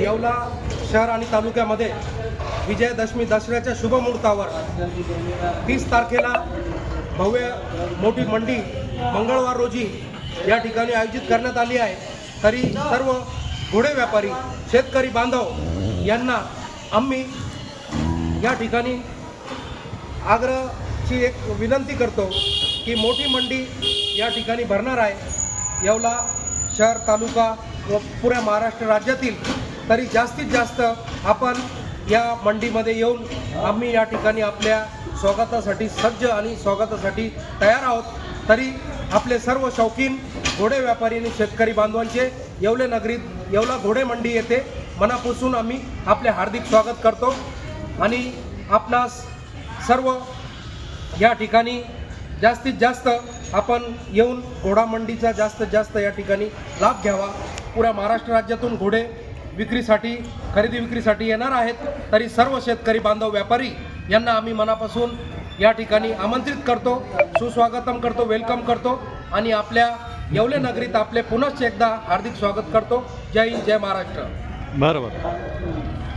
येवला शहर आणि तालुक्यामध्ये विजयादशमी दसऱ्याच्या शुभमुहूर्तावर तीस तारखेला भव्य मोठी मंडी मंगळवार रोजी या ठिकाणी आयोजित करण्यात आली आहे. तरी सर्व घोडे व्यापारी शेतकरी बांधव यांना आम्ही या ठिकाणी आग्रहची एक विनंती करतो की मोठी मंडी या ठिकाणी भरणार आहे. येवला शहर तालुका पुऱ्या महाराष्ट्र राज्यातील तरी जास्तीत जास्त आपण या मंडीमध्ये येऊन आम्ही या ठिकाणी आपल्या स्वागतासाठी सज्ज आणि स्वागतासाठी तयार आहोत. तरी आपले सर्व शौकीन घोडे व्यापारी आणि शेतकरी बांधवांचे येवले नगरीत येवला घोडे मंडी येथे मनापासून आम्ही आपले हार्दिक स्वागत करतो आणि आपणास सर्व या ठिकाणी जास्तीत जास्त आपण येऊन घोडा मंडीचा जास्तीत जास्त या ठिकाणी लाभ घ्यावा. पुऱ्या महाराष्ट्र राज्यातून घोडे विक्रीसाठी खरेदी विक्रीसाठी येणार आहेत. तरी सर्व शेतकरी बांधव व्यापारी यांना आम्ही मनापासून या ठिकाणी आमंत्रित करतो सुस्वागतम करतो वेलकम करतो आणि आपल्या येवले नगरीत आपले पुनश्च एकदा हार्दिक स्वागत करतो. जय हिंद जय महाराष्ट्र. बरोबर